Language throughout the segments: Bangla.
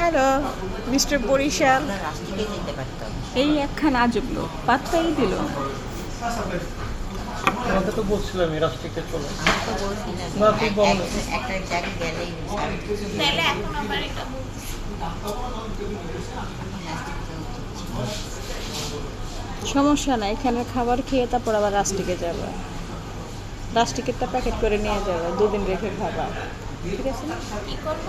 Hello mister Barishal. এই একখান আজব লোক পাত্তাই দিল তোমাকে তো বলছিলাম এই রাষ্ট্রিকে চলো। আমি তো বলছি না না, তুই বল একটা জায়গায় গেলেই সমস্যা নাই এখানে খাবার খেয়ে তারপর আবার রাস্টিকে যাবে। রাস্টিকেরটা প্যাকেট করে নিয়ে যাবে দুদিন রেখে খাবা। ঠিক আছে না? কি করব?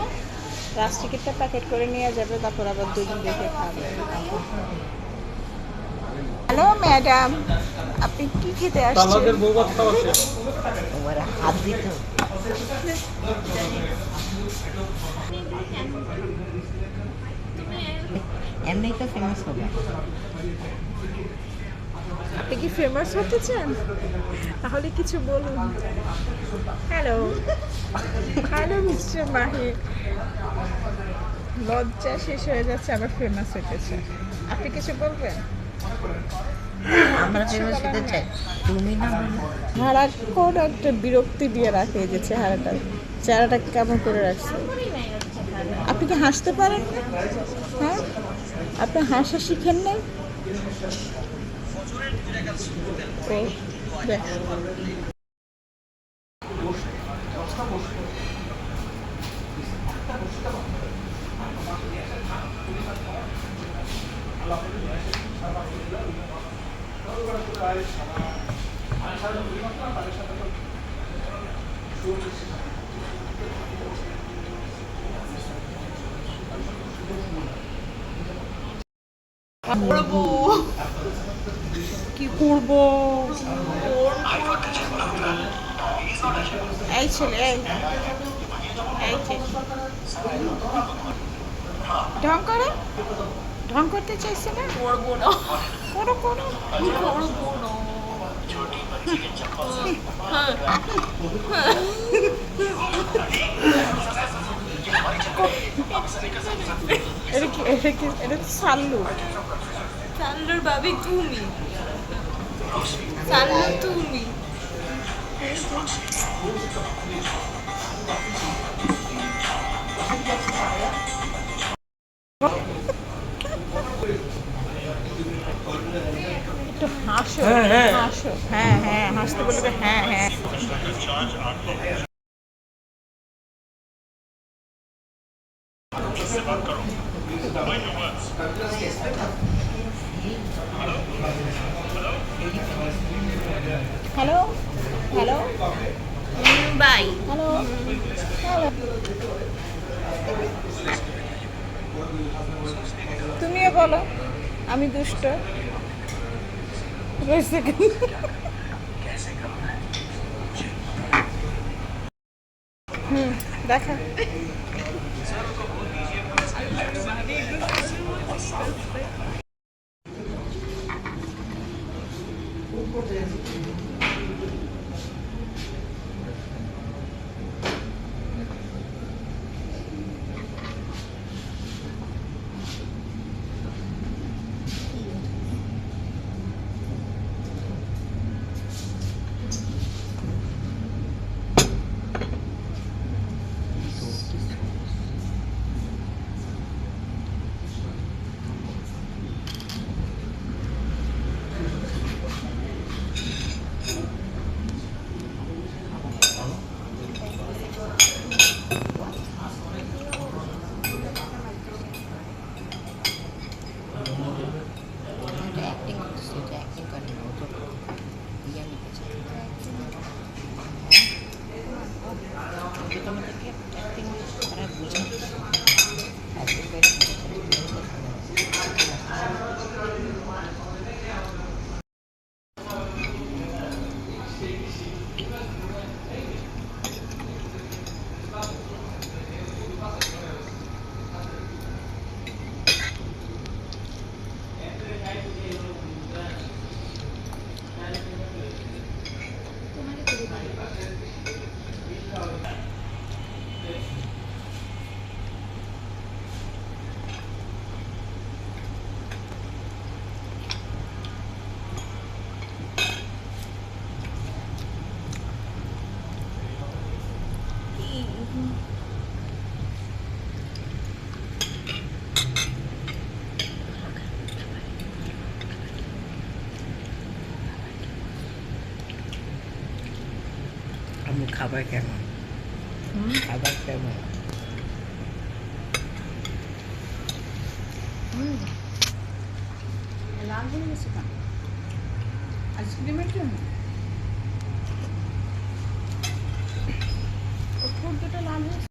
রাস্টিকেরটা প্যাকেট করে নিয়ে যাবে তারপর আবার দুদিন দেখে খাবে। হ্যালো ম্যাডাম আপনি কি খেতে আসছেন? হাত দিত এমনি তো ফেমাস হবে। কি ফেমাস হতে চান? তাহলে কিছু বলুন। হ্যালো হ্যালো মিস্টার মাহি লজ্জা শেষ হয়ে যাচ্ছে আবার ফেমাস হতেছে আপনি কিছু বলবেন? আমরা ফেমাস হতে চাই। তুমি না বলো। সারাক্ষণ একটা বিরক্তি দিয়ে রাখে যে চেহারাটা? চেহারাটা কেমন করে রাখছে? আপনি কি হাসতে পারেন হ্যাঁ? আপনি হাসা শিখেন নাই? দেখ। কি করব? এই ছেলে, এই। এই ঢং করে? ঢং করতে চাইছে না? করব না করো করো। করব না এটা কি এটা কি, এটা সাল্লু চাল্লুর বাবি তুমি তুমি একটু হাসো হ্যাঁ, হ্যাঁ। হাসো হ্যাঁ হ্যাঁ হাসতে বলবে হ্যাঁ হ্যাঁ হ্যালো হ্যালো বাই হ্যালো তুমিও বলো আমি দুষ্ট। রয়েছে? হুম দেখা। Wow. আমি খাবার কেমন? খাবার কেমন। লাল হয়ে গেছে আইসক্রিমের জন্য? ওর ঠোঁট দুটো লাল হয়েছে